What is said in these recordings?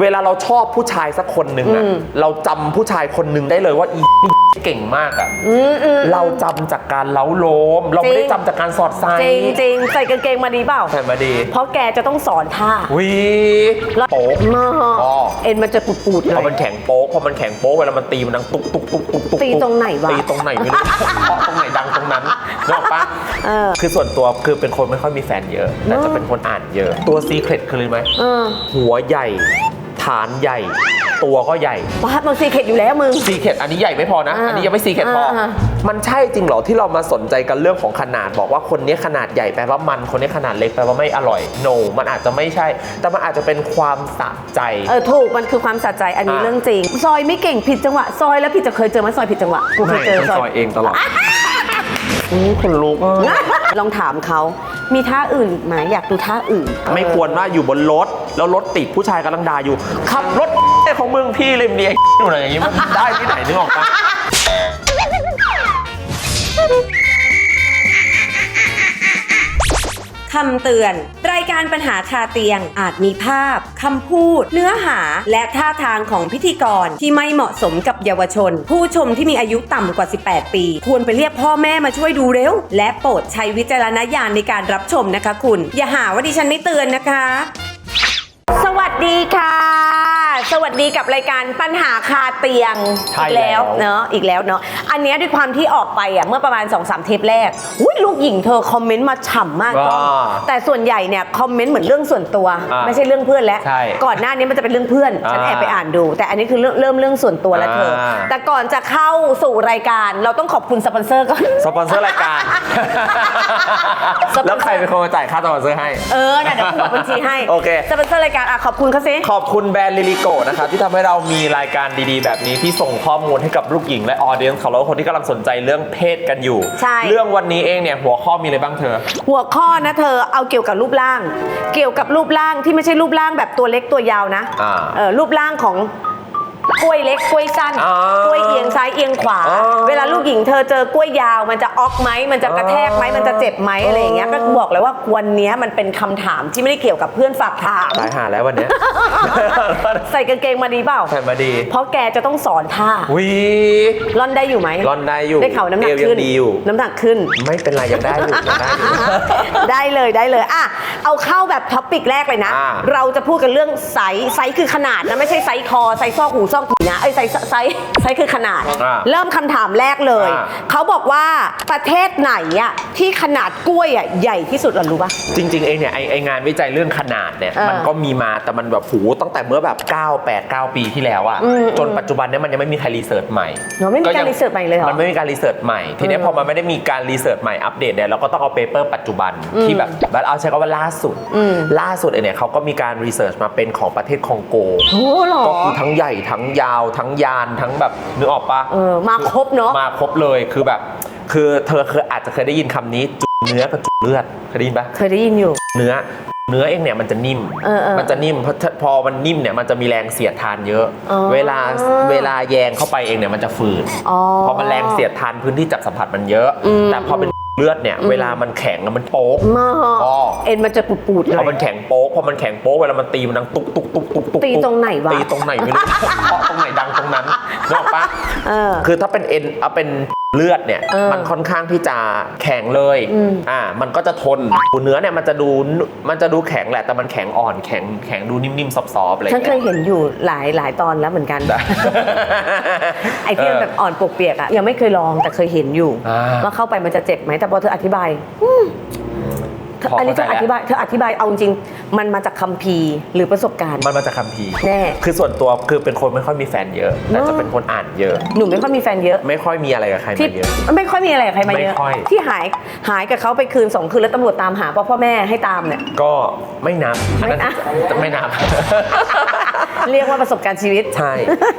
เวลาเราชอบผู้ชายสักคนหนึ่งอะเราจำผู้ชายคนหนึ่งได้เลยว่าอีนี่เก่งมากอะอืมอืมเราจำจากการเล้าโลม เราไม่ได้จำจากการสอดไซจริงจริงใส่กางเกงมาดีเปล่าใช่มาดีเพราะแกจะต้องสอนท่าวีแล้วโป๊กมาอ๋อ เอ็นมันจะปูดๆหพน่ออย มันแข็งโป๊กพอมันแข็งโป๊กเวลามันตีมันดังตุ๊กตุ๊กตุ๊กตุ๊กตุ๊กตีตรงไหนวะตีตรงไหนไม่รู้ เพราะตรงไหนดังตรงนั้นนึกออกปะเออ คือส่วนตัวคือเป็นคนไม่ค่อยมีแฟนเยอะแต่จะเป็นคนอ่านเยอะ ตัวซีเครตคืออะไรไหมเออหัวใหญ่ ฐานใหญ่ ตัวก็ใหญ่ว้ามันซีเคร็ตอยู่แล้วมึง ซีเคดอันนี้ใหญ่ไม่พอนะ อ่าอันนี้ยังไม่ซีเคดพออา มันใช่จริงเหรอที่เรามาสนใจกันเรื่องของขนาด บอกว่าคนนี้ขนาดใหญ่แปลว่ามันคนนี้ขนาดเล็กแปลว่าไม่อร่อย no มันอาจจะไม่ใช่ แต่มันอาจจะเป็นความสะใจ เออถูกมันคือความสะใจอันนี้อะ เรื่องจริง ซอยไม่เก่งผิดจังหวะซอยแล้วผิดจะเคยเจอไหมซอยผิดจังหวะกูเคยเจอไม่ซซออยยเองตลอดอืมคนลุกอะลองถามเขามีท่าอื่นไหมอยากดูท่าอื่นไม่ควรว่าอยู่บนรถ แล้วรถติดผู้ชายกำลังด่าอยู่ ขับรถของมึงพี่เลยเมียอยู่ไหนอย่างงี้มันได้ที่ไหนนึกออกปะคำเตือน รายการปัญหาคาเตียงอาจมีภาพ คำพูด เนื้อหาและท่าทางของพิธีกรที่ไม่เหมาะสมกับเยาวชน ผู้ชมที่มีอายุต่ำกว่า 18 ปี ควรไปเรียกพ่อแม่มาช่วยดูเร็ว และโปรดใช้วิจารณญาณในการรับชมนะคะคุณ อย่าหาว่าดิฉันไม่เตือนนะคะ สวัสดีค่ะ สวัสดีกับรายการปัญหาคาเตียงใช่อีกแล้วแล้ว เนาะอีกแล้วเนาะอันเนี้ยด้วยความที่ออกไปอะเมื่อประมาณ2อสเทปแรกอุ้ยลูกหญิงเธอคอมเมนต์มาฉ่ำมากกล้องว้าแต่ส่วนใหญ่เนี่ยคอมเมนต์เหมือนเรื่องส่วนตัว อ่าไม่ใช่เรื่องเพื่อนแล้ว ใช่ก่อนหน้านี้มันจะเป็นเรื่องเพื่อนฉันอ่าแอบไปอ่านดู แต่อันนี้คือเริ่มเริ่มเรื่องส่วนตัวแล้วเธออ่าแต่ก่อนจะเข้าสู่รายการเราต้องขอบคุณสปอนเซอร์ก่อน สปอนเซอร์รายการ สปอนเซอร์ แล้วใครเป็นคนมาจ่ายค่าสปอนเซอร์ให้ เออน่ะเดี๋ยวกูบอกบัญชีให้โอเค สปอนเซอร์รายการอะขอบคุณเขาสิ ขอบคุณแบรนด์ลิลิโกนะครับที่ทำให้เรามีรายการดีๆ แบบนี้ที่ส่งข้อมูลให้กับลูกหญิงและออเดียนของเราคนที่กำลังสนใจเรื่องเพศกันอยู่ ใช่ เรื่องวันนี้เองเนี่ยหัวข้อมีอะไรบ้างเธอ หัวข้อนะเธอเอาเกี่ยวกับรูปร่าง เกี่ยวกับรูปร่างที่ไม่ใช่รูปร่างแบบตัวเล็กตัวยาวนะอ่า เออรูปร่างของ กล้วยเล็กกล้วยสั้นอ่ากล้วยเอียงซ้ายเอียงขวาอ่าเวลาลูกหญิงเธอเจอกล้วยยาว มันจะออกไหมมันจะกระแทกไหมอ่ามัมันจะเจ็บไหมอะไรอย่างเงี้ยก็บอกเลยว่าวันเนี้ยมันเป็นคำถามที่ไม่ได้เกี่ยวกับเพื่อนฝากถาม ตายหาแล้ววันเนี้ย ใส่กางเกงมาดีเปล่าใช่มาดี เพราะแกจะต้องสอนท่าวิร่อนได้อยู่ไหมร่อนได้อยู่ได้เข่าน้ำหนักเอวยังขึ้นดีอยู่ น้ำหนักขึ้น ไม่เป็นไรยังได้อยู่ยังได้อยู่ ได้เลยได้เลยอะเอาเข้าแบบท็อปิกแรกเลยนะ อ่าเราจะพูดกันเรื่องไซส์ไซส์คือขนาดนะ ไม่ใช่ไซส์คอไซส์ซอกหูซอกหูนะไอ้ยไซส์ไซส์ไซส์คือขนาด อ่าเริ่มคำถามแรกเลย อ่า เขาบอกว่าประเทศไหนอะที่ขนาดกล้วยอะใหญ่ที่สุดเหรอรู้ปะ จริงๆเองเนี่ยไอไองานวิจัยเรื่องขนาดเนี่ยเออมันก็มีมาแต่มันแบบหูตั้งแต่เมื่อแบบ 9 8 9 ปีที่แล้วอะอืมจนปัจจุบันเนี่ยมันยังไม่มีใครรีเสิร์ชใหม่เหรอไม่มีการยังรีเสิร์ชใหม่เลยเหรอมันไม่มีการรีเสิร์ชใหม่ ทีเนี้ยเออพอมันไม่ได้มีการรีเสิร์ชใหม่อัปเดตเนี่ยเราก็ต้องเอาเปเปอร์ปัจจุบันที่แบบเอาใช้คำว่าล่าสุด อืม ล่าสุดเองเนี่ยเขาก็มีการรีเสิร์ชมาเป็นของประเทศคองโก โอ้เหรอ ก็คือทั้งใหญ่ทั้งยาวทั้งยานทั้งแบบนึกออกปะเออมาครบเนาะมาครบเลยคือแบบ คือเธอเคยอาจจะเคยได้ยินคำนี้จุเนื้อกับจุเลือดเคยได้ยินปะ เคยได้ยินอยู่ เนื้อเนื้อเองเนี่ยมันจะนิ่ม เออเออมันจะนิ่มเพราะถ้าพอมันนิ่มเนี่ยมันจะมีแรงเสียดทานเยอะ อ๋อ เวลาเวลาแยงเข้าไปเองเนี่ยมันจะฝืด อ๋อเพราะมันแรงเสียดทานพื้นที่จับสัมผัสมันเยอะ อืมแต่พอเป็น เลือดเนี่ยเวลามันแข็งอะมันโป๊ก มาอ๋อ เอ็นมันจะปูดๆหน่พออย มันแข็งโป๊กพอมันแข็งโป๊กเวลามันตีมันดังตุ๊กตุ๊กตุ๊กตุ๊กตุ๊กตีตรงไหนวะตีตรงไหนไม่รู้ เพราะตรงไหนดังตรงนั้นนึกออกปะเออ คือถ้าเป็นเอ็นเอาเป็น เลือดเนี่ยเออมันค่อนข้างที่จะแข็งเลยอืม อ่ามันก็จะทนเนื้อเนี่ยมันจะดูมันจะดูแข็งแหละแต่มันแข็งอ่อนแข็งแข็งดูนิ่มๆซอฟๆอะไรอฉัย่านงเคเงี้ยยเห็นอยู่หลายหลายตอนแล้วเหมือนกันแต่ไอ้ที่มันแบบอ่อนปวกเปียกอะยังไม่เคยลองแต่เคยเห็นอยู่ อ่า ว่าเข้าไปมันจะเจ็บไหมแต่พอเธออธิบายอืม เธอพออันนี้เธเข้าอใจอธิบายเธออธิบายเอาจริงๆมันมาจากคัมภีร์หรือประสบการณ์ มันมาจากคัมภีร์แน่ คือส่วนตัวคือเป็นคนไม่ค่อยมีแฟนเยอะ แต่จะเป็นคนอ่านเยอะ หนูไม่ค่อยมีแฟนเยอะ ไม่ค่อยมีอะไรกับใครที่มาเยอะ ไม่ค่อยมีอะไรกับใครมาเยอะไม่ค่อย ที่หายหายกับเขาไปคืนสองคืนแล้วตำรวจตามหาเพราะพ่อแม่ให้ตามเนี่ย ก็ไม่นับไม่นับไม่นับ เรียกว่าประสบการณ์ชีวิต ใช่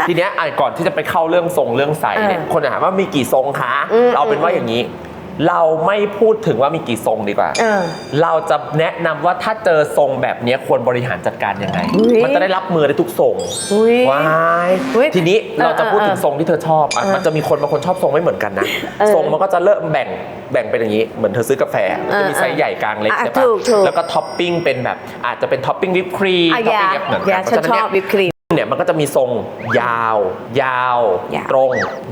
ทีเนี้ยอะก่อนที่จะไปเข้าเรื่องทรงเรื่องไซส์เนี่ย เออคนจะถามว่ามีกี่ทรงคะ อืมเราเป็นว่าอย่างนี้ เราไม่พูดถึงว่ามีกี่ทรงดีกว่า เออ เราจะแนะนำว่าถ้าเจอทรงแบบเนี้ยควรบริหารจัดการยังไง อุ๊ย มันจะได้รับมือได้ทุกทรงอุ๊ยว้ายอุ๊ยทีนี้เราจะเออพูดถึงเออทรงที่เธอชอบอะเออมันจะมีคนบางคนชอบทรงไม่เหมือนกันนะเออทรงมันก็จะเริ่มแบ่งแบ่งเป็นอย่างนี้เหมือนเธอซื้อกาแฟเออจะมีไซส์ใหญ่กลางเล็กอะใช่ปะถูกถูกแล้วก็ท็อปปิ้งเป็นแบบอาจจะเป็นท็อปปิ้งวิปครีมอะท็อปยาปิ้งเหมือนยากันเพราะฉันฉะนั้นชเนี่อยบวิปครีม เนี่ยมันก็จะมีทรงยาว ยาว ยาว ตรง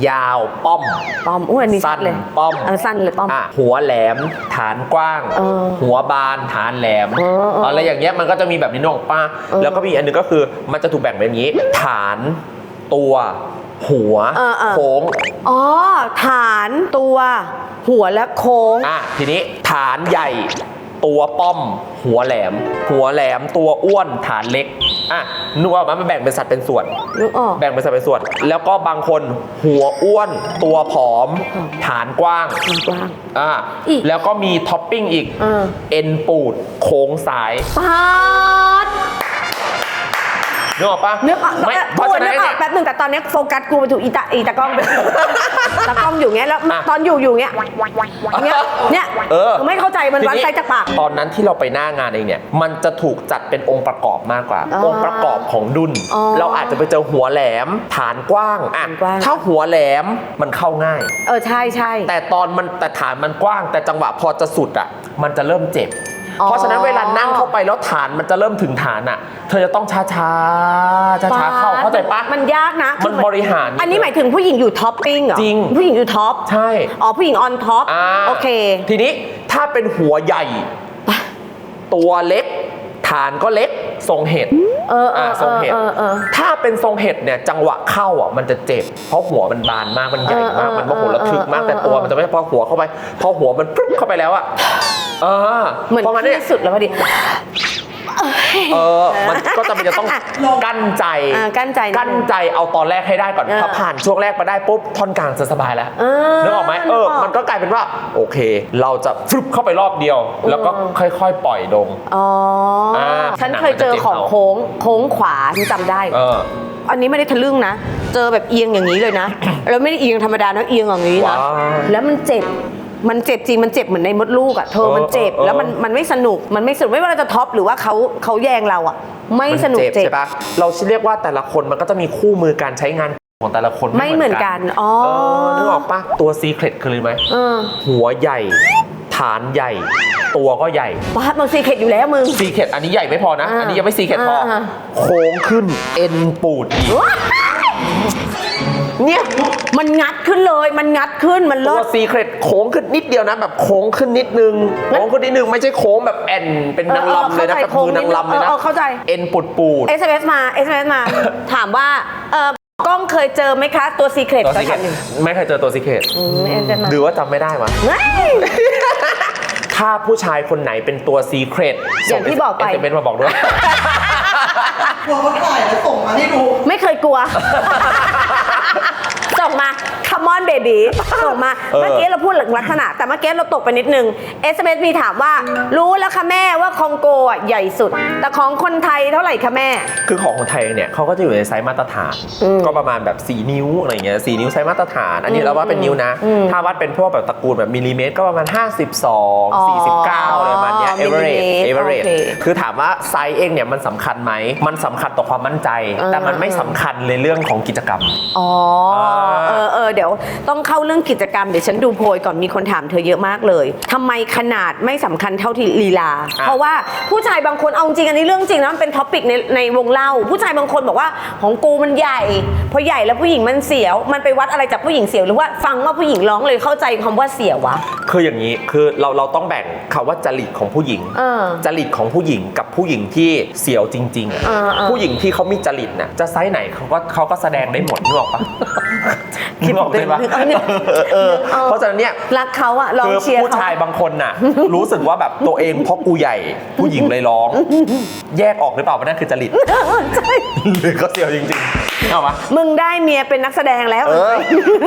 ยาว ป้อม ป้อมอ้วนนี่ชัสั้ดนเลยป้อมเออสั้นเลยป้อม อะหัวแหลม ฐานกว้าง เออหัวบาน ฐานแหลมเออเอออะไรอย่างเงี้ยมันก็จะมีแบบนี้นกออกป้าเออแล้วก็มีอันหนึงก็คือมันจะถูกแบ่งเป็นอย่างนี้ ฐานตัว หัวเออเออ โค้ง อ๋อ ฐานตัว หัวและโค้ง อะทีนี้ฐานใหญ่ ตัวป้อม หัวแหลม หัวแหลมตัวอ้วนฐานเล็ก อะนึกว่ามันแบ่งเป็นสัดเป็นส่วน นึกออก แบ่งเป็นสัดเป็นส่วน แล้วก็บางคนหัวอ้วนตัวผอมฐานกว้างกว้าง อ่าอีก แล้วก็มีท็อปปิ้งอีก เออเอ็นปูดโค้งซ้าย ปาด นึกออกปะนึกออกไม่เออเพราะกูฉะนั้นึนกออเนี่กยแป๊บหนึงแต่ตอนนี้โฟกัสกูไปถูกอีตาอีตากล้องไปตากล้องอยู่เงี้ยแล้วอะตอนอยู่อยู่เงี้ยเงี้ยเนี่ยเออไม่เข้าใจมันวัดทีไซส์จากปาก ตอนนั้นที่เราไปหน้างานเองเนี่ย มันจะถูกจัดเป็นองค์ประกอบมากกว่า อ๋อองค์ประกอบของดุนอ๋อเราอาจจะไปเจอหัวแหลมฐานกว้างอะฐานกว้าง ถ้าหัวแหลมมันเข้าง่าย เออใช่ใช่แต่ตอนมันแต่ฐานมันกว้าง แต่จังหวะพอจะสุดอะมันจะเริ่มเจ็บอ๋อ เพราะฉะนั้นเวลานั่งเข้าไปแล้วฐานมันจะเริ่มถึงฐานอะ เธอจะต้องช้าช้าช้าช้าๆเข้าเข้าใจปะมันยากนะมันบริหาร อันนี้หมายถึงผู้หญิงอยู่ท็อปปิ้งเหรอจริงผู้หญิงอยู่ท็อปใช่อ๋อผู้หญิงออนท็อปอ่าโอเค ทีนี้ถ้าเป็นหัวใหญ่ ตัวเล็กฐานก็เล็ก ทรงเห็ดเออเออทรงเห็ดเออเออ ถ้าเป็นทรงเห็ดเนี่ยจังหวะเข้าอะมันจะเจ็บ เพราะหัวมันบานมากมันใหญ่มากเออเออมันโมโหระทึกมากเออแต่ตัวเออมันจะไม่พอหัวเข้าไป พอหัวมันปุ๊บเข้าไปแล้วอะเออเหมือนเพราะงั้นเนี่ยที่สุดแล้วพอดี เออมันก็จะเป็นจะต้องกั้นใจอ่ากั้นใจนิดนึงกั้นใจเอาตอนแรกให้ได้ก่อนเออพอผ่านช่วงแรกมาได้ปุ๊บท่อนกลางจะสบายแล้วเออนึกออกไหมเออ นึกออกมันก็กลายเป็นว่า โอเค เราจะฟึบเข้าไปรอบเดียว แล้วก็ค่อยๆ ปล่อยลง อ๋ออาฉันเคยเจอของโค้งโค้งขวาที่จำได้ เออ อันนี้ไม่ได้ทะลึ่งนะ เจอแบบเอียงอย่างนี้เลยนะ แล้วไม่ได้เอียงธรรมดานะเอียงอย่างนี้นะ ว้าย แล้วมันเจ็บ มันเจ็บจริงมันเจ็บเหมือนในมดลูกอะเธอเออมันเจ็บเออ แล้วมันมันไม่สนุกมันไม่สนุกไม่ว่าเราจะท็อปหรือว่าเขาเขาแยงเราอะไม่มันสนุกเจ็บเจ็บ ใช่ปะเราเรียกว่าแต่ละคนมันก็จะมีคู่มือการใช้งานของแต่ละคนไม่เหมือนกันอ๋อเออนึกออกปะตัวซีเครตคืออะไรไหม เออหัวใหญ่ ฐานใหญ่ ตัวก็ใหญ่บ้ามันซีเคร็ตอยู่แล้วมึง ซีเครตอันนี้ใหญ่ไม่พอนะ อ่าอันนี้ยังไม่ซีเครตพออ่าโค้งขึ้นเอ็นปูดอีก เนี่ยมันงัดขึ้นเลย มันงัดขึ้นมันตัเลิวศ ซีเครตโค้งขึ้นนิดเดียวนะ แบบโค้งขึ้นนิดนึงงั้นโค้งขึ้นนิดนึงไม่ใช่โค้งแบบแอนเป็นนางลำเลยนะเออแบบมือนางลำเลยนะเออเข้าใจ เอ็นปูดปูด SMS มา SMS มา ถามว่าเออกล้องเคยเจอไหมคะ ตัวซีเคร็ตตัวซีเครตไม่เคยเจอตัวซีเครตอืม SMS มาหรือว่าจำไม่ได้วะเฮ้ย ถ้าผู้ชายคนไหนเป็นตัวซีเครตอย่างที่บอกไป เอสเอ็มมาบอกด้วย กลัวเขาถ่ายแล้วส่งมาให้ดูไม่เคยกลัว จบมา come on baby ส่งมาเออเมื่อกี้เราพูดลักษณะ แต่เมื่อกี้เราตกไปนิดนึง SMS มีถามว่า รู้แล้วค่ะแม่ว่าคองโกอะใหญ่สุด แต่ของคนไทยเท่าไหร่คะแม่ คือของคนไทยเนี่ยเขาก็จะอยู่ในไซส์มาตรฐานอืมก็ประมาณแบบ 4 นิ้วอะไรเงี้ย4นิ้วไซส์มาตรฐาน อันนี้อืมเราว่าเป็นนิ้วนะอืมถ้าวัดเป็นพวกแบบตระกูลแบบมิลลิเมตรก็ประมาณอ๋อ52 49อะไรประมาณเนี้ยมิลลิเมตร average average โอเคคือถามว่าไซส์เองเนี่ยมันสำคัญไหม มันสำคัญต่อความมั่นใจเออแต่มันไม่สำคัญในเรื่องของกิจกรรม อ๋อ เออเออเดี๋ยวต้องเข้าเรื่องกิจกรรมเดี๋ยวฉันดูโพยก่อนมีคนถามเธอเยอะมากเลยทำไมขนาดไม่สำคัญเท่าที่ลีลาอะเพราะว่าผู้ชายบางคนเอาจริงอันนี้เรื่องจริงนะมันเป็นท็อปิกในในวงเล่า ผู้ชายบางคนบอกว่าของกูมันใหญ่ พอใหญ่แล้วผู้หญิงมันเสียว มันไปวัดอะไรจากผู้หญิงเสียวหรือว่าฟังว่าผู้หญิงร้องเลยเข้าใจคำว่าเสียววะ คืออย่างนี้คือเราเราต้องแบ่งคำว่าจริตของผู้หญิง เออจริตของผู้หญิงกับผู้หญิงที่เสียวจริงๆอะเออเออ ผู้หญิงที่เขามีจริตน่ะจะไซส์ไหนเขาก็เขาก็แสดงได้หมดนึกออกปะ คิดนึกออกใช่ปะนึกออกนึกออกเออเออเพราะฉะนั้นเนี่ย รักเขาอะลองคือเชียร์ผู้เขา ชายบางคนน่ะ รู้สึกว่าแบบตัวเองเพราะกูใหญ่ผู้หญิงเลยร้อง แยกออกหรือเปล่าว่านั่นคือจริต ใช่ หรือเขาเสียวจริงๆ เอาปะมึงได้เมียเป็นนักแสดงแล้วเออ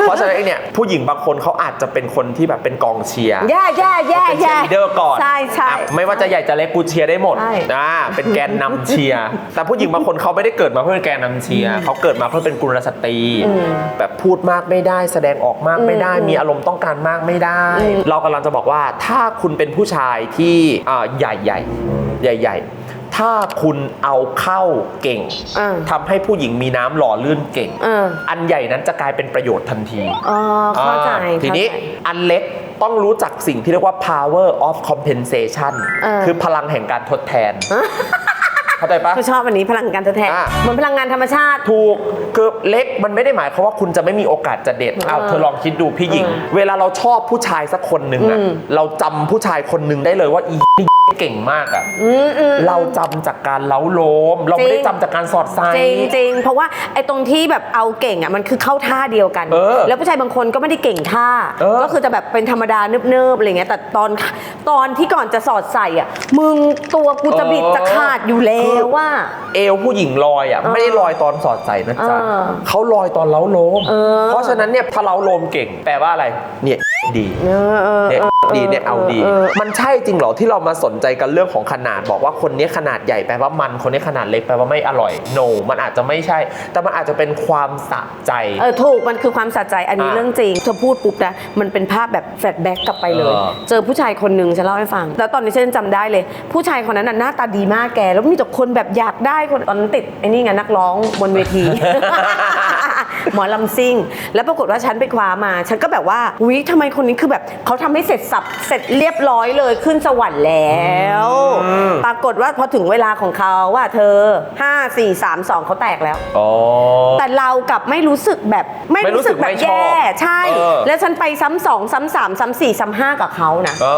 เพราะฉะนั้นไอ้เนี่ยผู้หญิงบางคนเขาอาจจะเป็นคนที่แบบเป็นกองเชียร์ แย่แย่แย่เป็นเชียแย่ร์ลีดเดอร์ก่อนใช่ใช่ อะไม่ว่าจะใหญ่จะเล็กกูเชียร์ได้หมดใช่อ่าเป็นแกนนำเชียร์ แต่ผู้หญิงบางคนเขาไม่ได้เกิดมาเพื่อเป็นแกนนำเชียร์เขาเกิดมาเพื่อเป็นกุลสตรี แบบพูดมากไม่ได้ แสดงออกมากไม่ได้ มีอารมณ์ต้องการมากไม่ได้ เรากำลังจะบอกว่าถ้าคุณเป็นผู้ชายที่อ่าใหญ่ใหญ่ใหญ่ใหญ่ๆ ถ้าคุณเอาเข้าเก่งเออทำให้ผู้หญิงมีน้ำหล่อลื่นเก่ง เออ อันใหญ่นั้นจะกลายเป็นประโยชน์ทันทีอ๋อเข้าใจอ่าทีนี้เข้าใจ อันเล็กต้องรู้จักสิ่งที่เรียกว่า power of compensation เออ คือพลังแห่งการทดแทน เข้าใจปะก็ชอบอันนี้พลังการทดแทนอะเหมือนพลังงานธรรมชาติ ถูกคือเล็กมันไม่ได้หมายความว่าคุณจะไม่มีโอกาสจะเด็ดเอาเธอลองคิดดูพี่หญิง เวลาเราชอบผู้ชายสักคนหนึ่งอะอืม เราจำผู้ชายคนหนึ่งได้เลยว่าอีนี่เก่งมากอะอืมอืม เราจำจากการเล้าโลม เราไม่ได้จำจากการสอดไส้จริงจริงเพราะว่าไอ้ตรงที่แบบเอาเก่งอะมันคือเข้าท่าเดียวกัน เออแล้วผู้ชายบางคนก็ไม่ได้เก่งท่า เออ ก็คือจะแบบเป็นธรรมดาเนิบๆอะไรเงี้ยแต่ตอนตอนที่ก่อนจะสอดใส่อะมึงตัวกูจะบิดจะขาดอยู่แล้วว่า เอวผู้หญิงลอยอะไม่ได้ลอยตอนสอดใส่นะจ๊ะเออเขาลอยตอนเล้าโลมเออเพราะฉะนั้นเนี่ยถ้าเล้าโลมเก่ง แปลว่าอะไรเนี่ยดีเออเออเนี่ย ดีเนี่ยเอาดีเออมันใช่จริงเหรอที่เรามาสนใจกันเรื่องของขนาดบอกว่าคนนี้ขนาดใหญ่แปลว่ามันคนนี้ขนาดเล็กแปลว่าไม่อร่อย no มันอาจจะไม่ใช่ แต่มันอาจจะเป็นความสะใจ เออถูกมันคือความสะใจอันนี้อะเรื่องจริงเธอพูดปุ๊บนะมันเป็นภาพแบบแฟลชแบ็กกลับไปเลย เออ เจอผู้ชายคนหนึ่งฉันเล่าให้ฟัง แล้วตอนนี้ฉันจำได้เลย ผู้ชายคนนั้นน่ะหน้าตาดีมากแก แล้วมีแต่คนแบบอยากได้คนตอนนั้นติดไอ้นี่ไงนักร้องบนเวที หมอลำซิ่ง แล้วปรากฏว่าฉันไปคว้ามา ฉันก็แบบว่าวิทำไมคนนี้คือแบบเขาทำให้เสร็จสับเสร็จเรียบร้อยเลยขึ้นสวรรค์แล้วปรากฏว่าพอถึงเวลาของเขาว่าเธอ 5 4 3 2เขาแตกแล้ว อ๋อ แต่เรากลับไม่รู้สึกแบบไม่ไม่รู้รู้สึสึกกแบบไม่ชอบแย่ใช่ เออ แล้วฉันไปซ้ำสองซ้ำสามซ้ำสี่ซ้ำห้ากับเขานะ อ๋อ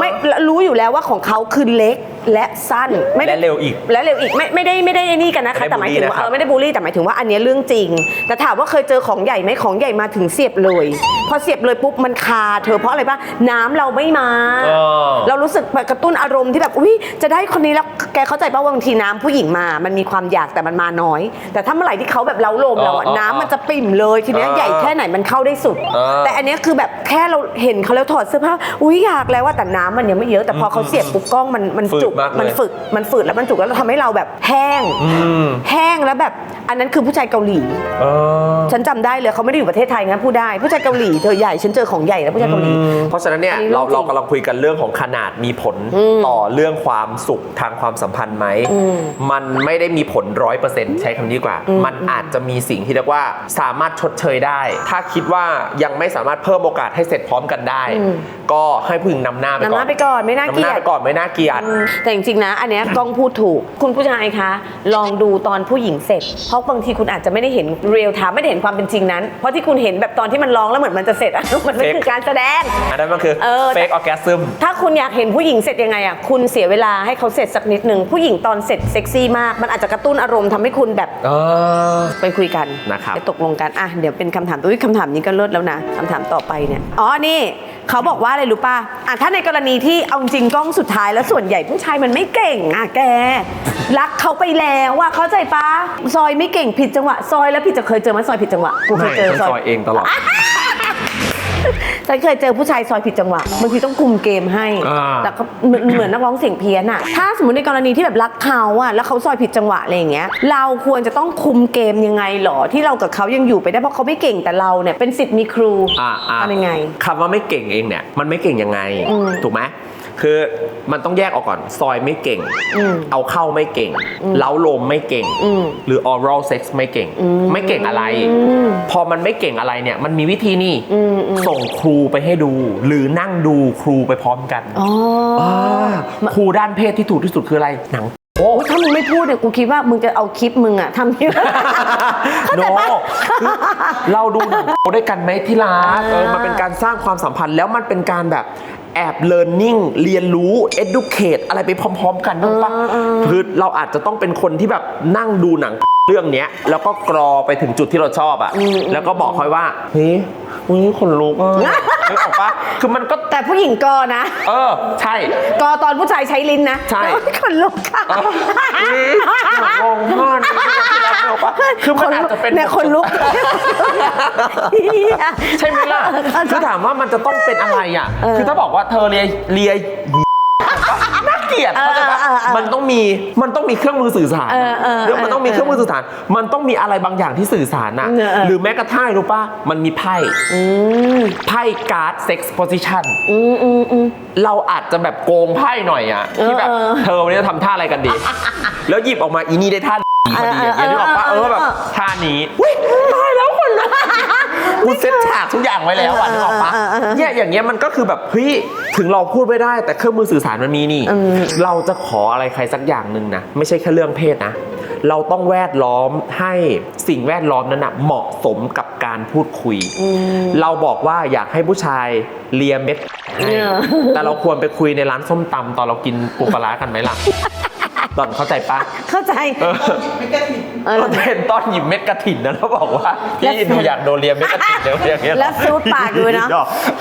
ไม่รู้อยู่แล้วว่าของเขาคือเล็ก และสั้นไม่ได้และเร็วอีกและเร็วอีกไม่ไม่ได้ไม่ได้ไอ้นี่กันนะคะ ไม่ได้แต่หมายถึงว่าบูลลี่นะครับ เออไม่ได้บูลลี่แต่หมายถึงว่าอันเนี้ยเรื่องจริง แต่ถามว่าเคยเจอของใหญ่ไหมของใหญ่มาถึงเสียบเลย พอเสียบเลยปุ๊บมันคาเธอเพราะอะไรปะน้ำเราไม่มา เออ เรารู้สึกแบบกระตุ้นอารมณ์ที่แบบอุ้ยจะได้คนนี้แล้วแกเข้าใจป่ะว่าบางทีน้ำผู้หญิงมา มันมีความอยากแต่มันมาน้อย แต่ถ้าเมื่อไหร่ที่เขาแบบเล้าโลมเราอะเออเออน้ำมันจะปิ่มเลยทีเนี้ยเออใหญ่แค่ไหนมันเข้าได้สุด เออ แต่อันเนี้ยคือแบบแค่เราเห็นเขาแล้วถอดเสื้อผ้าอุ้ยอยากแล้วว่าแต่น้ำมันยังไม่เยอะแต่พอเขาเสียบปุ๊บกล้องมันมันฝืดจุกมากเลยมันฝึกมันฝืดแล้วมันจุกแล้วทำให้เราแบบแห้งอืมแห้งแล้วแบบ อันนั้นคือผู้ชายเกาหลีเออฉันจำได้เลยเขาไม่ได้อยู่ประเทศไทยงั้นพูดได้ผู้ชายเกาหลีเธอใหญ่ฉันเจอของใหญ่แล้วผู้ชายเกาหลีเพราะฉะนั้นเนี่ยอันนี้เรื่เราองจริงเรากำลังคุยกันเรื่องของขนาดมีผลต่อเรื่องความสุขทางความสัมพันธ์ไหมมันไม่ได้มีผลร้อยเปอร์เซ็นต์ใช้คำนี้ดีกว่า มันอาจจะมีสิ่งที่เรียกว่าสามารถชดเชยได้ ถ้าคิดว่ายังไม่สามารถเพิ่มโอกาสให้เสร็จพร้อมกันได้ ก็ให้ผู้หญิงนำหน้าไปก่อนนำหน้าไปก่อนไม่น่าเกลียดำหน้าไปก่อนไม่น่าเกลียดแต่จริงๆนะ อันเนี้ยกล้องพูดถูก คุณผู้ชายคะ ลองดูตอนผู้หญิงเสร็จ เพราะบางทีคุณอาจจะไม่ได้เห็นเรียลไทม์ไม่ได้เห็นความเป็นจริงนั้น เพราะที่คุณเห็นแบบตอนที่มันร้องแล้วเหมือนมันจะเสร็จอะ มันไม่ Fake คือการแสดง อันนั้นมันคือเออ เฟกออแกซึม ถ้าคุณอยากเห็นผู้หญิงเสร็จยังไงอะ คุณเสียเวลาให้เขาเสร็จสักนิดหนึ่งผู้หญิงตอนเสร็จเซ็กซี่มาก มันอาจจะกระตุ้นอารมณ์ทำให้คุณแบบเออ ไปคุยกันนะครับ ไปตกลงกัน อะ เดี๋ยวเป็นคำถามอุ้ยคำถามนี้ก็เลิศแล้วนะคำถามต่อไปเนี่ย อ๋อ นี่ เขาบอกว่าอะไรรู้ป่ะอะถ้าในกรณีที่เอาจริงกล้องสุดท้ายแล้วส่วนใหญ่ผู้ชายมันไม่เก่งอะแก รักเขาไปแล้วอะเข้าใจปะซอยไม่เก่งผิดจังหวะ ซอยแล้วผิดจะเคยเจอไหมซอยผิดจังหวะกูเคยเจอไม่ฉันซอยเองตลอด ฉันเคยเจอผู้ชายซอยผิดจังหวะบางทีต้องคุมเกมให้ อ่า แต่ก็เหมือนเหมือนนักร้องเสียงเพี้ยนอะถ้าสมมติในกรณีที่แบบรักเขาอะแล้วเขาซอยผิดจังหวะอะไรอย่างเงี้ย เราควรจะต้องคุมเกมยังไงหรอ ที่เรากับเขายังอยู่ไปได้เพราะเขาไม่เก่งแต่เราเนี่ยเป็นสิทธิ์มีครูอ่าอ่าทำยังไง คำว่าไม่เก่งเองเนี่ย มันไม่เก่งยังไงอืมถูกไหม คือมันต้องแยกออกก่อน ซอยไม่เก่งอืมเอาเข้าไม่เก่ง เล้าโลมไม่เก่งอืมหรือ oral sex ไม่เก่ง ไม่เก่งอะไร พอมันไม่เก่งอะไรเนี่ย มันมีวิธีนี่อืมอืมส่งครูไปให้ดู หรือนั่งดูครูไปพร้อมกันอ๋ออาครูด้านเพศที่ถูกที่สุดคืออะไรหนังโอ้ถ้ามึงไม่พูดเนี่ยกูคิดว่ามึงจะเอาคลิปมึงอะทำที่โนคือเราดูหนังด้วยกันไหมที่รักเออมันเป็นการสร้างความสัมพันธ์แล้วมันเป็นการแบบ แอบ learning เรียนรู้ educate อะไรไปพร้อม ๆ กันนึกปะคือเราอาจจะต้องเป็นคนที่แบบนั่งดูหนังเรื่องเนี้ยแล้วก็กรอไปถึงจุดที่เราชอบอะแล้วก็บอกค่อยว่าเฮ้ยอุ้ยคนลุกอะนึกออกปะคือมันก็แต่ผู้หญิงกอนะ เออ ใช่กอตอนผู้ชายใช้ลิ้นนะ ใช่แล้วคนลุกค่ะเอ๊ะอยากลองมาก เลยที่เราคือมันอาจจะเป็นเนี่ยคนลุกใช่ไหมล่ะคือถามว่ามันจะต้องเป็นอะไรอะเออคือถ้าบอกว่าเธอเลียเลียน่าเกลียดเข้าใจปะเออเออเออมันต้องมีมันต้องมีเครื่องมือสื่อสารเออเออหรือมันต้องมีเครื่องมือสื่อสาร มันต้องมีอะไรบางอย่างที่สื่อสารน่ะเออเออหรือแม้กระทั่งรู้ป่ะมันมีไพ่ไพ่การ์ดเซ็กซ์โพซิชันอืมอืมอืมเราอาจจะแบบโกงไพ่หน่อยอะที่แบบเออเธอวันนี้จะทำท่าอะไรกันดี แล้วหยิบออกมาอีนี่ได้ท่า พอดีอย่างเงี้ยเออที่บอกว่าเอเอออแบบเออท่านี้อุ๊ยตายแล้วคนลุกกูเซ็ตฉากทุกอย่างไว้แล้วอะนึกออกปะเออเออเออเนี่ยอย่างเงี้ยมันก็คือแบบเฮ้ยถึงเราพูดไม่ได้แต่เครื่องมือสื่อสารมันมีนี่ เราจะขออะไรใครสักอย่างหนึ่งนะไม่ใช่แค่เรื่องเพศนะเราต้องแวดล้อมให้สิ่งแวดล้อมนั้นนะเหมาะสมกับการพูดคุย เราบอกว่าอยากให้ผู้ชายเลียเม็ดให้แต่เราควรไปคุยในร้านส้มตำตอนเรากินปูปลาร้ากันไหมล่ะ ตอนเข้าใจปะเข้าใจไม่กล้าผิดเออเราเห็นตอนหยิบเม็ดกระถิ่นนะแล้วบอกว่าพี่หนูอยากโดนเลียเม็ดกระถิ่นเดี๋ยวอย่างเงี้ยแล้วซูดปากอยู่เนอะ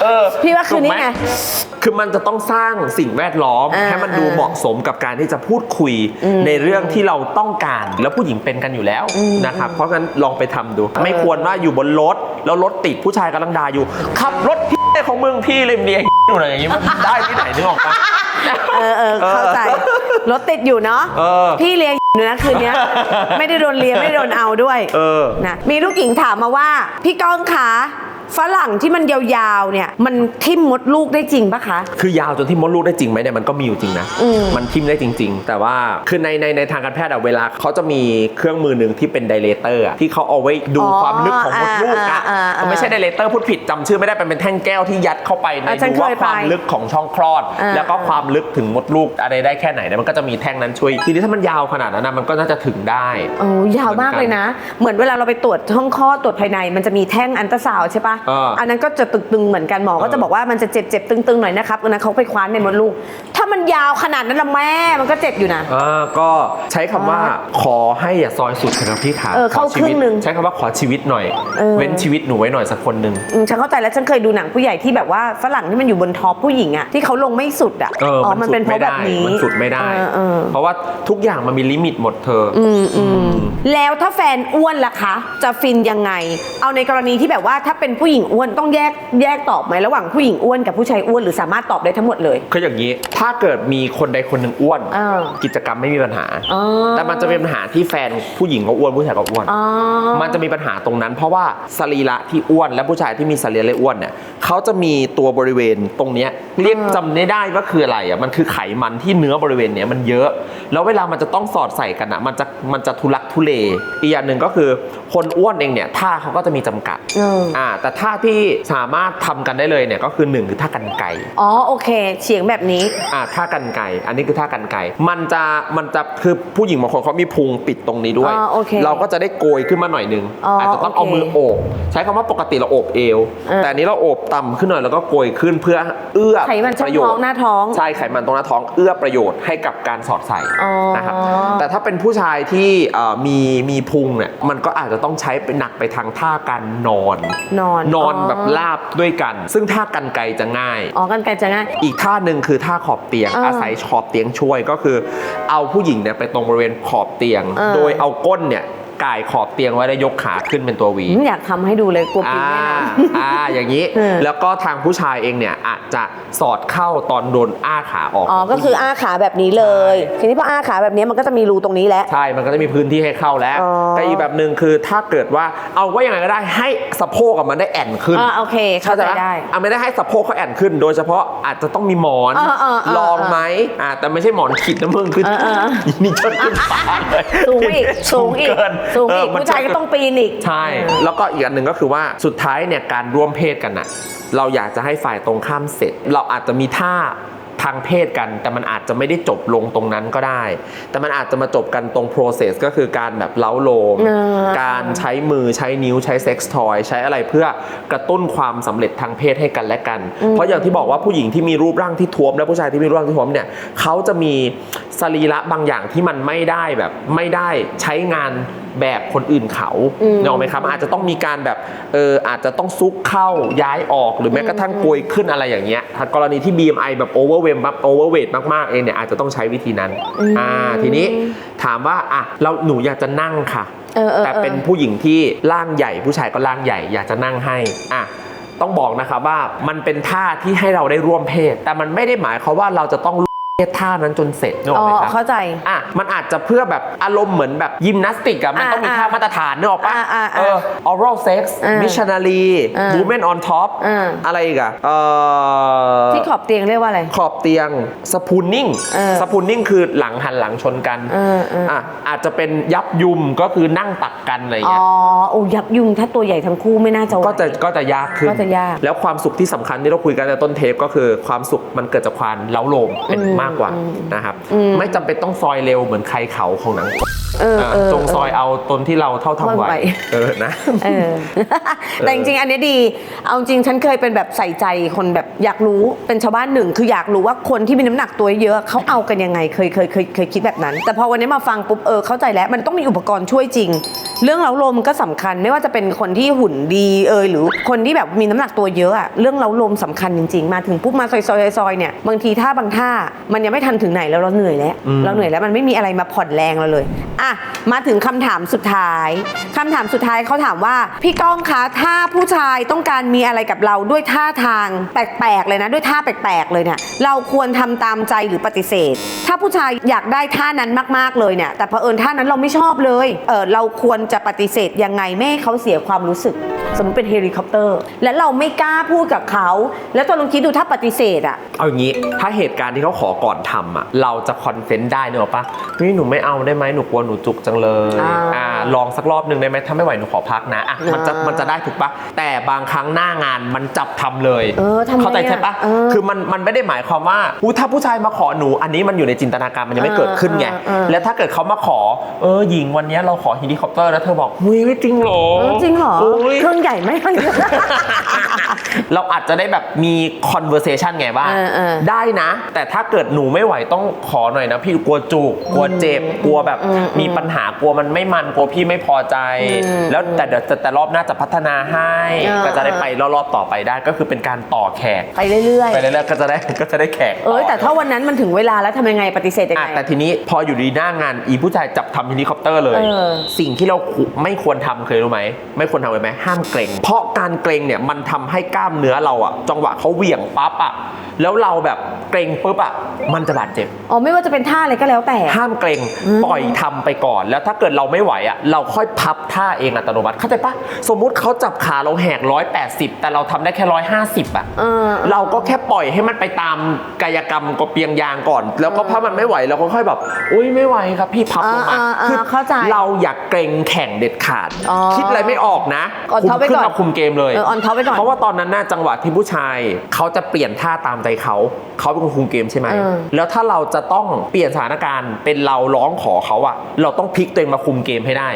เออพี่ว่าคือนี่ไงถูกหมคือมันจะต้องสร้างสิ่งแวดล้อมอ่าให้มันดูเหมาะสมกับการที่จะพูดคุยในเรื่องที่เราต้องการ แล้วผู้หญิงเป็นกันอยู่แล้วนะครับเพราะงั้นลองไปทำดู ไม่ควรว่าอยู่บนรถแล้วรถติดผู้ชายกำลังด่าอยู่ ขับรถพี่ ของมึงพี่เลยเลียอยู่อะไรอย่างงี้มันได้ที่ไหนนึกออกปะ เออเออเข้าใจ รถติดอยู่เนาะเออ พี่เลียอยู่นะคืนเนี้ย ไม่ได้โดนเลียไม่ได้โดนเอาด้วยเออ นะมีลูกหญิงถามมาว่า พี่ก้องคะ ฝรั่งที่มันยาวๆเนี่ย มันทิ่มมดลูกได้จริงปะคะ คือยาวจนที่มดลูกได้จริงไหมเนี่ยมันก็มีอยู่จริงนะอืมมันทิ่มได้จริง ๆ แต่ว่าคือในในในทางการแพทย์อะเวลาเขาจะมีเครื่องมือหนึ่งที่เป็นไดเลเตอร์อะที่เขาเอาไว้ดูอ๋อความลึกของมดลูกอะอ่าอ่าอ่าไม่ใช่ไดเลเตอร์พูดผิดจำชื่อไม่ได้เป็นเป็นแท่งแก้วที่ยัดเข้าไปในอะฉันดูว่าเคยคไปวามลึกของช่องคลอด อ่า แล้วก็ความลึกถึงมดลูกอะไรได้แค่ไหนเนี่ยมันก็จะมีแท่งนั้นช่วยทีนี้ถ้ามันยาวขนาดนั้นนะมันก็น่าจะถึงได้ โอ้ยาวมากเลยนะ เหมือนเวลาเราไปตรวจห้องคลอดตรวจภายใน มันจะมีแท่งอันตราซาวด์ใช่ปะเอออันนั้นก็จะตึงๆเหมือนกันหมอก็เออจะบอกว่ามันจะเจ็บเจ็บๆตึงๆหน่อยนะครับอันนั้นเขาไปคว้านในมดลูก ถ้ามันยาวขนาดนั้นละแม่มันก็เจ็บอยู่นะอ่าก็ใช้คำว่าขอให้อย่าซอยสุดนะครับพี่ขาเออเข้าขชีวิตครึ่งหนึ่งใช้คำว่าขอชีวิตหน่อยเออเว้นชีวิตหนูไว้หน่อยสักคนหนึ่งอืมฉันเข้าใจแล้วฉันเคยดูหนังผู้ใหญ่ที่แบบว่าฝรั่งที่มันอยู่บนท็อปผู้หญิงอะที่เขาลงไม่สุดอะเออมันเป็นเพราะแบบนี้มันสุดไม่ได้เออเออเพราะว่าทุกอย่างมันมีลิมิตหมดเธอออืมอืมแล้วถ้าแฟนอ้วนล่ะคะ จะฟินยังไง เอาในกรณีที่แบบว่าถ้าเป็นผู้หญิงอ้วนต้องแยกแยกตอบไหมระหว่างผู้หญิงอ้วนกับผู้ชายอ้วนหรือสามารถตอบได้ทั้งหมดเลย คืออย่างนี้ ถ้าเกิดมีคนใดคนหนึ่งอ้วนเออกิจกรรมไม่มีปัญหาอ๋อแต่มันจะเป็นปัญหาที่แฟนผู้หญิงก็อ้วนผู้ชายก็อ้วน อ๋อ มันจะมีปัญหาตรงนั้น เพราะว่าสรีระที่อ้วนและผู้ชายที่มีสรีระอ้วนเนี่ยเขาจะมีตัวบริเวณตรงเนี้ยเรียกจำไม่ได้ว่าคืออะไรอะมันคือไขมันที่เนื้อบริเวณเนี้ยมันเยอะ แล้วเวลามันจะต้องสอดใส่กันอะมันจะมันจะทุลักทุเลอีกอย่างหนึ่งก็คือคนอ้วนเองเนี่ยท่าเขาก็จะมีจำกัดเอออ่าแต่ท่าที่สามารถทำกันได้เลยเนี่ยก็คือหนึ่งคือท่ากันไกอ๋อโอเคเฉียงแบบนี้อ่าท่ากันไก่อันนี้คือท่ากันไก่มันจะมันจะคือผู้หญิงบางคนเขามีพุงปิดตรงนี้ด้วยอ่าโอเคเราก็จะได้โกยขึ้นมาหน่อยนึงอ๋ออจจะต้องโอเคเอามือโอบใช้คำว่าปกติเราโอบเอวเออแต่อันนี้เราโอบต่ำขึ้นหน่อยแล้วก็โกยขึ้นเพื่อเอื้อไขมันช่องประโยท้ชองน์หน้าท้องใช่ไขมันตรงหน้าท้องเอื้อประโยชน์ให้กับการสอดใส่อ๋อนะครับแต่ถ้าเป็นผู้ชายที่เอ่อมีมีพุงเนี่ยมันก็อาจจะต้องใช้เป็นหนักไปทางท่าการนอนนอนนอนแบบลาบด้วยกัน ซึ่งท่ากันไกลจะง่าย อ๋อกันไกลจะง่าย อีกท่าหนึ่งคือท่าขอบเตียงอ่าอาศัยขอบเตียงช่วยก็คือ เอาผู้หญิงเนี่ยไปตรงบริเวณขอบเตียงอ่าโดยเอาก้นเนี่ย ก่ายขอบเตียงไว้แล้วยกขาขึ้นเป็นตัววีอืมอยากทำให้ดูเลยกลัวปีอ่านแน่นอนอ่าอย่างนี้เออแล้วก็ทางผู้ชายเองเนี่ยอาจจะสอดเข้าตอนโดนอ้าขาออกอ๋อก็คืออ้าขาแบบนี้เลย ทีนี้พออ้าขาแบบนี้มันก็จะมีรูตรงนี้แหละใช่มันก็จะมีพื้นที่ให้เข้าแล้วอ๋อแต่อีกแบบหนึ่งคือถ้าเกิดว่าเอาว่ายังไงก็ได้ให้สะโพกกับมันได้แอนขึ้นอ่าโอเคเข้าใจปะได้อะไม่ได้ให้สะโพกเขาแอนขึ้น โดยเฉพาะอาจจะต้องมีหมอนเออเออเออลองไหมอ่าแต่ไม่ใช่หมอนขิดนะมึงคือเออเออนี่จนขึ้นฟ้าเลยสูงอีกสูงอีกเกินสูงอีกเมัน ผู้ชายก็ต้องปีนอีก ใช่ แล้วก็อีกอันหนึ่งก็คือว่าสุดท้ายเนี่ยการร่วมเพศกันน่ะเราอยากจะให้ฝ่ายตรงข้ามเสร็จ เราอาจจะมีท่าทางเพศกัน แต่มันอาจจะไม่ได้จบลงตรงนั้นก็ได้ แต่มันอาจจะมาจบกันตรง process ก็คือการแบบเล้าโลม อ่า การใช้มือใช้นิ้วใช้เซ็กซ์ทอยใช้อะไรเพื่อกระตุ้นความสำเร็จทางเพศให้กันและกัน เพราะอย่างที่บอกว่าผู้หญิงที่มีรูปร่างที่ท้วมและผู้ชายที่มีรูปร่างที่ท้วมเนี่ยเขาจะมีสรีระบางอย่างที่มันไม่ได้แบบไม่ได้ใช้งาน แบบคนอื่นเขาเนกออกไหมครับอาจจะต้องมีการแบบเอออาจจะต้องซุกเข้าย้ายออกหรือแม้กระทั่งโกยขึ้นอะไรอย่างเงี้ยถ้ากรณีที่ BMI แบบโอเวอร์เวมแบบโอเวอร์เวทมากๆเองเนี่ยอาจจะต้องใช้วิธีนั้นอ่าทีนี้ถามว่าอะเราหนูอยากจะนั่งค่ะเออเออแต่เป็นผู้หญิงที่ร่างใหญ่ผู้ชายก็ร่างใหญ่ อยากจะนั่งให้อะต้องบอกนะครับว่ามันเป็นท่าที่ให้เราได้ร่วมเพศ แต่มันไม่ได้หมายความว่าเราจะต้องร่วมเพศ ท่านั้นจนเสร็จนึกออ๋อกอไหมครับเข้าใจอะมันอาจจะเพื่อแบบอารมณ์เหมือนแบบยิมนาสติกอะมันต้องมีอ่าท่ามาตรฐานนึกออกปะอ่าอ่าเออ oral sex อ่า missionary อ่า women on top อ่าอะไรอีกอะเอ่อที่ขอบเตียงเรียกว่าอะไร ขอบเตียงสปูนนิ่งเออสปูนนิ่งคือหลังหันหลังชนกันเออเอออะอาจจะเป็นยับยุมก็คือนั่งตักกันอะไรอย่างอ๋อเงี้ยโอ้ยับยุงถ้าตัวใหญ่ทั้งคู่ไม่น่าจะไหวก็จะก็จะยากขึ้นก็จะยากแล้วความสุขที่สำคัญที่เราคุยกันในต้นเทปก็คือความสุขมันเกิดจากความเล้าโลมเป็นมากกว่านะครับไม่จำเป็นต้องซอยเร็วเหมือนใครเขาของหนัง เออเออจงซอยเอาตนที่เราเท่าทำเท่าไหวไหวเออนะเออแต่จริงๆ อันนี้ดี เอาจริงฉันเคยเป็นแบบใส่ใจคนแบบอยากรู้เป็นชาวบ้านหนึ่งคืออยากรู้ว่าคนที่มีน้ำหนักตัวเยอะเขาเอากันยังไงเคยเคยเคยเคยคิดแบบนั้น แต่พอวันนี้มาฟังปุ๊บเออเข้าใจแล้วมันต้องมีอุปกรณ์ช่วยจริง เรื่องเล้าลมก็สำคัญไม่ว่าจะเป็นคนที่หุ่นดีเอยหรือคนที่แบบมีน้ำหนักตัวเยอะอะเรื่องเล้าลมสำคัญจริง ๆ มาถึงปุ๊บมาซอยซอยซอยเนี่ยบางทีท่าบางท่ามันยังไม่ทันถึงไหนแล้วเราเหนื่อยแล้วเราเหนื่อยแล้วมันไม่มีอะไรมาผ่อนแรงเราเลยอะมาถึงคำถามสุดท้ายคำถามสุดท้ายเขาถามว่า พี่ก้องคะถ้าผู้ชายต้องการมีอะไรกับเราด้วยท่าทางแปลกๆเลยนะ ด้วยท่าแปลกๆเลยเนี่ยเราควรทำตามใจหรือปฏิเสธ ถ้าผู้ชายอยากได้ท่านั้นมากๆเลยเนี่ยแต่เผอิญท่านั้นเราไม่ชอบเลยเออเราควรจะปฏิเสธยังไงไม่ให้เขาเสียความรู้สึก สมมติเป็นเฮลิคอปเตอร์ และเราไม่กล้าพูดกับเขา แล้วตัวลองคิดดูถ้าปฏิเสธอะ เอาอย่างนี้ ถ้าเหตุการณ์ที่เขาขอก่อนทำอะ เราจะคอนเซนต์ได้เนกอะปะเฮ้ยหนูไม่เอาได้ไหมหนูกลัวหนูจุกจังเลยอ่าอ่าลองสักรอบหนึ่งได้ไหมถ้าไม่ไหวหนูขอพักนะอะมันจะอ่ามัมันจะได้ถูกปะแต่บางครั้งหน้างานมันจับทำเลยเออทำไมเข้าใจใช่ปะอะเออคือมันมันไม่ได้หมายความว่าอุ๊ยถ้าผู้ชายมาขอหนู อันนี้มันอยู่ในจินตนาการมันยังไม่เกิดขึ้นไงเออเออเออแล้วถ้าเกิดเขามาขอ เออหญิงวันนี้เราขอเฮลิคอปเตอร์แล้วเธอบอกเฮ้ยไม่จริงเหรอ เออจริงเหรอโยเครื่องใหญ่ไหมมันเราอาจจะได้แบบมี conversation ไงว่า เออเออได้นะ แต่ถ้าเกิดหนูไม่ไหวต้องขอหน่อยนะ พี่กลัวจุกกลัวเจ็บกลัวแบบมีปัญหากลัวมันไม่มันกลัวพี่ไม่พอใจ แล้วแต่เดี๋ยวแต่แต่รอบหน้าจะพัฒนาให้ เออ ก็จะได้ไปรอบๆต่อไปได้ก็คือเป็นการต่อแขกไปเรื่อยไปเรื่อยๆก็จะได้ก็จะได้แขกๆ เอ้ยแต่ถ้าวันนั้นมันถึงเวลาแล้วทำยังไงปฏิเสธยังอะไง แต่ทีนี้พออยู่ดีหน้างานอีผู้ชายจับทำเฮลิคอปเตอร์เลย เออ สิ่งที่เราไม่ควรทำเคยรู้ไหมไม่ควรทำเลยไหมห้ามเกรงเพราะการเกรงเนี่ยมันทำให้กล้ามเนื้อเราอะจังหวะเขาเหวี่ยงปั๊บอะแล้วเราแบบเกรงปุ๊บอะมันจะบาดเจ็บ อ๋อ ไม่ว่าจะเป็นท่าอะไรก็แล้วแต่ ห้ามเกรงปล่อยทำไปก่อน แล้วถ้าเกิดเราไม่ไหวอะเราค่อยพับท่าเองอัตโนมัติ เข้าใจปะสมมุติเขาจับขาเราแหกร้อยแปดสิบแต่เราทำได้แค่ร้อยห้าสิบอะเออเราก็แค่ปล่อยให้มันไปตามกายกรรมก็เปียงยางก่อน แล้วก็ถ้ามันไม่ไหวเราก็ค่อยแบบ อุ้ยไม่ไหวครับพี่พับลงมาอ่าอ่าคือเข้าใจเราอยากเกรงแข่งเด็ดขาดอ๋อคิดอะไรไม่ออกนะออนท็อปไว้ขึ้ก่อนมาคุมเกมเลยเออออนท็อปไว้ก่อนเพราะว่าตอนนั้นน่าจังหวะที่ผู้ชายเขาจะเปลี่ยนท่าตามใจเขาเขาเป็นคนคุมเกมใช่ไหมเออ แล้วถ้าเราจะต้องเปลี่ยนสถานการณ์เป็นเราร้องขอเขาอะเราต้องพลิกตัวเองมาคุมเกมให้ได้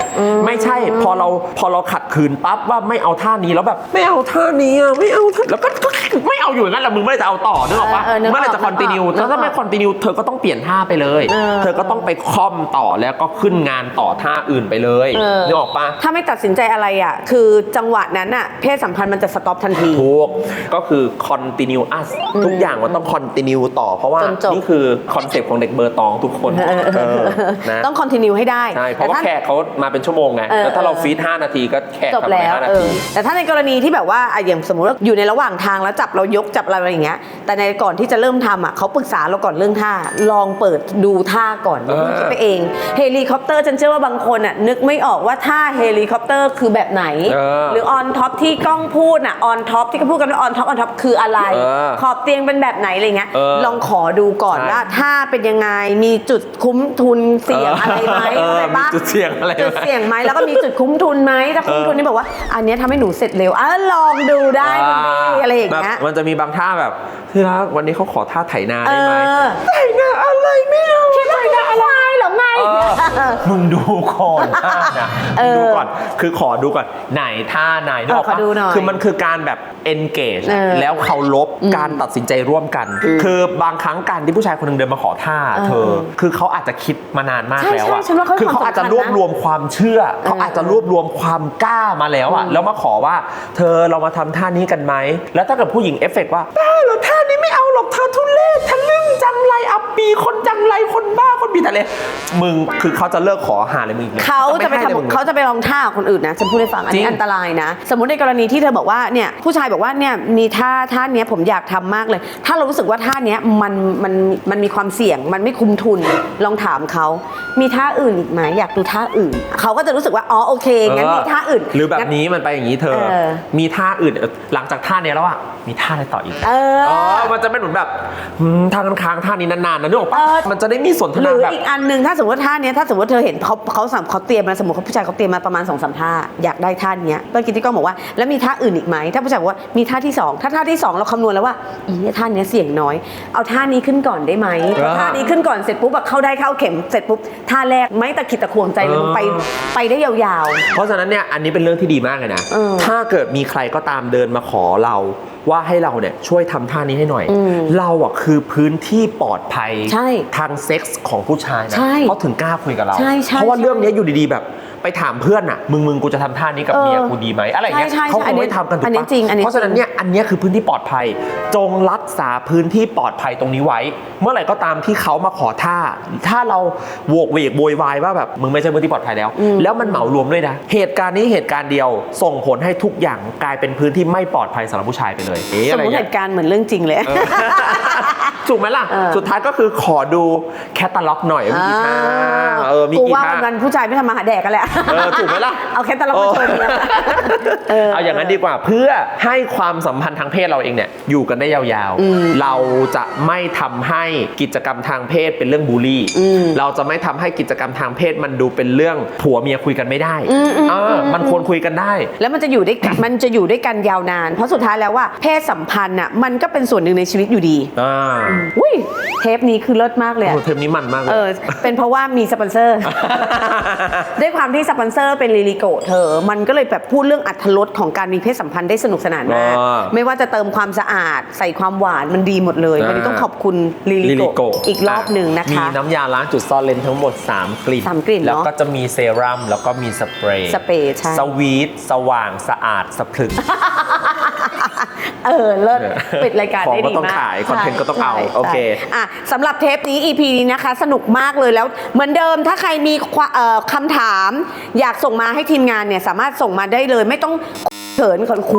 ไม่ใช่พอเราพอเราขัดขืนปั๊บว่าไม่เอาท่านี้แล้วแบบ ไม่เอาท่านี้อะไม่เอาท่าแล้วก็ก็ไม่เอาอยู่อย่างนั้นแหละมึงไม่ได้จะเอาต่อนึกออกปะเออเออนึกออกเมื่อไหรจะคอนติเนียนึกออกแล้วถ้าไม่คอนติเนียเธอก็ต้องเปลี่ยนท่าไปเลย เออ เธอก็ต้องไปคอมต่อแล้วก็ขึ้นงานต่อท่าอื่นไปเลยเออนึกออกปะ ถ้าไม่ตัดสินใจอะไรอะ คือจังหวะนั้นอะเพศสัมพันธ์มันจะสต็อปทันที ถูกก็คือ continuous ทุกอย่างมันต้อง continue ต่อ เพราะว่า จนจบ นี่คือคอนเซปต์ของเด็กเบอร์ตองทุกคนเออนะต้องคอนติเนียให้ได้ใช่เพราะว่าแต่ถ้ แขกเขามาเป็นชั่วโมงไงเออ แล้วถ้าเราเออฟีด 5 นาทีก็แขกจบทำไปแล้ว5นาเอทีอแต่ถ้าในกรณีที่แบบว่าอะอย่างสมมติว่าอยู่ในระหว่างทางแล้วจับเรายกจับอะไรอย่างเงี้ย แต่ในก่อนที่จะเริ่มทำอะเขาปรึกษาเราก่อนเรื่องท่า ลองเปิดดูท่าก่อนอย่าเพิ่งคิดไปเองเฮลิคอปเตอร์ฉันเชื่อว่าบางคนอะนึกไม่ออกว่าท่าเฮลิคอปเตอร์คือแบบไหน เออ หรือออนท็อปที่กล้องพูดอะออนท็อปที่เขาพูดกันว่าออนท็อปออนท็อปคืออะไร เออขอบเตียงเป็นแบบไหนอะไรเงี้ยเออลองขอดูก่อนใช่ว่าท่าเป็นยังไงมีจุดคุ้มทุนเสี่ยงอะไรไหมเออเข้าใจปะมีจุดเสี่ยงอะไรไหม จุดเสี่ยงไหมแล้วก็มีจุดคุ้มทุนไหมถ้าคุ้มทุนนี่บอกว่า อันเนี้ยทำให้หนูเสร็จเร็วอะลองดูได้คุณพี่อะไรอย่างเงี้ย แบบมันจะมีบางท่าแบบที่รักวันนี้เขาขอท่าไถนาเอได้ไหมอไถนาอะไรไม่เอาคิดว่าจะอะไรเหรอไงเอ มึงดูก่อนท่านะเออดูก่อน คือขอดูก่อน ไหนท่าไหนนึกออกเออขปะอดูหน่อยคือมันคือการแบบ engage เออแล้วเคารพการตัดสินใจร่วมกัน คือบางครั้งการที่ผู้ชายคนหนึงเดินมาขอท่าเออเธอ คือเขาอาจจะคิดมานานมากใช่แล้วใช่อะฉันว่าเขาให้คือเขาความอาจจะสำคัญนะรวบรวมความเชื่อ เขาอาจจะรวบรวมความกล้ามาแล้วอะแล้วมาขอว่า เธอเรามาทำท่านี้กันไหม แล้วถ้าเกิดผู้หญิงเอฟเฟกต์ว่าบ้าเหรอท่านี้ไม่เอาหรอกเธอทุเรศทะลึ่งจังไรอับปีคนจังไรคนบ้าคนบีทะเลมึงคือเขาจะเลิกขอหาอะไรมึงอีกเลยเขาจะไปม่ให้ลยมึง ทำเขาจะไปลองท่ากับคนอื่นนะฉันพูดให้ฟังอันจรินี้งอันตรายนะ สมมติในกรณีที่เธอบอกว่าเนี่ยผู้ชายบอกว่าเนี่ยมีท่าท่าเนี้ยผมอยากทำมากเลย ถ้าเรารู้สึกว่าท่าเนี้ยมันมันมันมีความเสี่ยง มันไม่คุ้มทุนลองถามเขา มีท่าอื่นอีกไหมอยากดูท่าอื่นเขาก็จะรู้สึกว่าอ๋อโอเคงั้นมีท่าอื่นหรือแบบงั้นนี้มันไปอย่างนี้เธอ เออ มีท่าอื่นหลังจากท่าเนี้ยแล้วอะมีท่าอะไรต่ออีกเอออ๋อมันจะเป็นเหมือนแบบอืมท่าค้างๆท่านี้นานๆนะนึกออกปะเออ มันจะได้มีสนทหนารือแบบ อีกอันหนึ่งถ้าสมมติว่าท่าเนี้ยถ้าสมมติว่าเธอเห็นเขาเขาสั่งเขาเตรียมมาสมมติเขาผู้ชายเขาเตรียมมาประมาณสองสามท่าอยากได้ท่าเนี้ยเมื่อกี้ที่ก้องบอกว่าแล้วมีท่าอื่นอีกไหมถ้าผู้ชายบอกว่ามีท่าที่สองถ้าท่าที่สองเราคำนวณแล้วว่าอีเนี่ยท่าเนี้ยเสี่ยงน้อย เอาท่านี้ขึ้นก่อนได้ไหมพอท่านี้ขึ้นก่อนเสร็จปุ๊บแบบเข้าได้เข้าเข็มเสร็จปุ๊บท่าแรกไม่ตะขิดตะขวงใจเลยมันไปไปได้ยาวเพราะฉะนั้นเนี่ยอันนี้เป็นเรื่องที่ดีมากเลยนะ เออ ถ้าเกิดมีใครก็ตามเดินมาขอเรา ว่าให้เราเนี่ยช่วยทำท่านี้ให้หน่อยอืมเราอะคือพื้นที่ปลอดภัยใช่ทางเซ็กส์ของผู้ชายนะใช่เขาถึงกล้าคุยกับเราใช่ใช่เพราะว่าใช่เรื่องเนี้ยอยู่ดีๆแบบ ไปถามเพื่อนอะมึงมึงกูจะทำท่านี้กับเออเมียกูดีไหมอะไรอย่างเงี้ยใช่ใช่เขาคอันงนี้ไม่ทำกันถูกอันนี้ปะจริงอันนี้เพราะฉะนั้นเนี่ยอันเนี้ยคือพื้นที่ปลอดภัย จงรักษาพื้นที่ปลอดภัยตรงนี้ไว้ เมื่อไหร่ก็ตามที่เขามาขอท่า ถ้าเราโวกเวกโวยวายว่าแบบมึงไม่ใช่พื้นที่ปลอดภัยแล้ว แล้วมันเหมารวมด้วยนะเหตุการณ์นี้เหตุการณ์เดียวส่งผลให้ทุกอย่างกลายเป็นพื้นที่ไม่ปลอดภัยสำหรับผู้ชายไปเลยเอ๊ะสอะมไรมติเหเงี้ยตุการณ์เหมือนเรื่องจริงเลยถูกไหมล่ะเออสุดท้ายก็คือขอดูแคตตาล็อกหน่อยว่ามีกี่ท่าเออมีกูกี่ว่าท่าวันๆผู้ชายไม่ทำมาหาแดกกันแหละเออถูกไหมล่ะ เอาแค่ตลกมาโชว์เนี่ยเออ เอาอย่างนั้นดีกว่าเพื่อให้ความสัมพันธ์ทางเพศเราเองเนี่ยอยู่กันได้ยาวๆเราจะไม่ทำให้กิจกรรมทางเพศเป็นเรื่องบูลลี่เราจะไม่ทำให้กิจกรรมทางเพศมันดูเป็นเรื่องผัวเมียคุยกันไม่ได้เออมันควรคุยกันได้ แล้วมันจะอยู่ด้วยกัน มันจะอยู่ด้วยกันยาวนาน เพราะสุดท้ายแล้วว่าเพศสัมพันธ์น่ะมันก็เป็นส่วนหนึ่งในชีวิตอยู่ดีอ่าอุ้ยเทปนี้คือเลิศมากเลยโอ้อะเทปนี้มันมากเลยเออเป็นเพราะว่ามีสปอนเซอร์ ด้วยความที่สปอนเซอร์เป็นลิลิโกเธอ มันก็เลยแบบพูดเรื่องอัตรสของการมีเพศสัมพันธ์ได้สนุกสนานมากอ่าไม่ว่าจะเติมความสะอาดใส่ความหวานมันดีหมดเลยอ่าวันนี้ต้องขอบคุณลิลิลิลิโกโกอีกรอบหนึ่งนะคะ มีน้ำยาล้างจุดซ่อนเลนทั้งหมด 3 กลิ่น สามกลิ่นเนอะแล้วก็จะมีเซรั่มแล้วก็มีสเปรย์สเปรย์ใช่ สวีท สว่างสะอาดสะพรึง เออเลิศเออปิดรายการของได้ก็ดีต้องมากขายคอนเทนต์ก็ต้องเอาใช่โอเค ใช่อะสำหรับเทปนี้ EP นี้นะคะ สนุกมากเลยแล้ว เหมือนเดิมถ้าใครมีควเอ่อคำถาม อยากส่งมาให้ทีมงานเนี่ย สามารถส่งมาได้เลย ไม่ต้องเขินขนคุ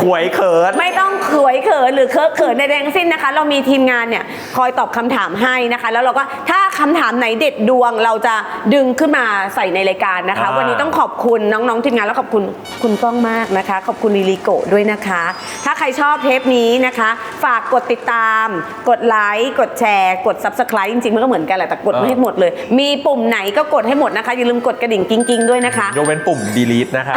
ขวยเขิน ไม่ต้องเขวยเขินหรือเคอะเขินในแดงสิ้นนะคะ เรามีทีมงานเนี่ยคอยตอบคำถามให้นะคะ แล้วเราก็ถ้า คำถามไหนเด็ดดวงเราจะดึงขึ้นมาใส่ในรายการนะคะ อ่า วันนี้ต้องขอบคุณน้องๆทีมงานแล้วขอบคุณคุณก้องมากนะคะ ขอบคุณลิลิโกะด้วยนะคะ ถ้าใครชอบเทปนี้นะคะ ฝากกดติดตาม กดไลค์กดแชร์ กด subscribe จริงๆมันก็เหมือนกันแหละแต่กดไม่ให้หมดเลย มีปุ่มไหนก็กดให้หมดนะคะอย่าลืมกดกระดิ่งกิ้งๆด้วยนะคะ ยกเว้นปุ่ม delete นะครับ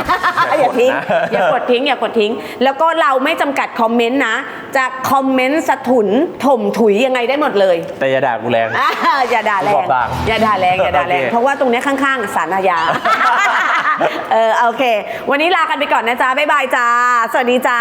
อย่าทิ้งนะอย่ากดทิ้ง อย่ากดทิ้ง แล้วก็เราไม่จำกัดคอมเมนต์นะ จะคอมเมนต์สะถุนถมถุยยังไงได้หมดเลยแต่อย่าด่ากูแรง อ่าอย่าด่าแรบองกบางอย่าด่าแรง อย่าด่าแรงโอเคเพราะว่าตรงเนี้ยข้างๆสารอาญาเออโอเค วันนี้ลากันไปก่อนนะจ๊ะ บ๊ายบายจ้า สวัสดีจ้า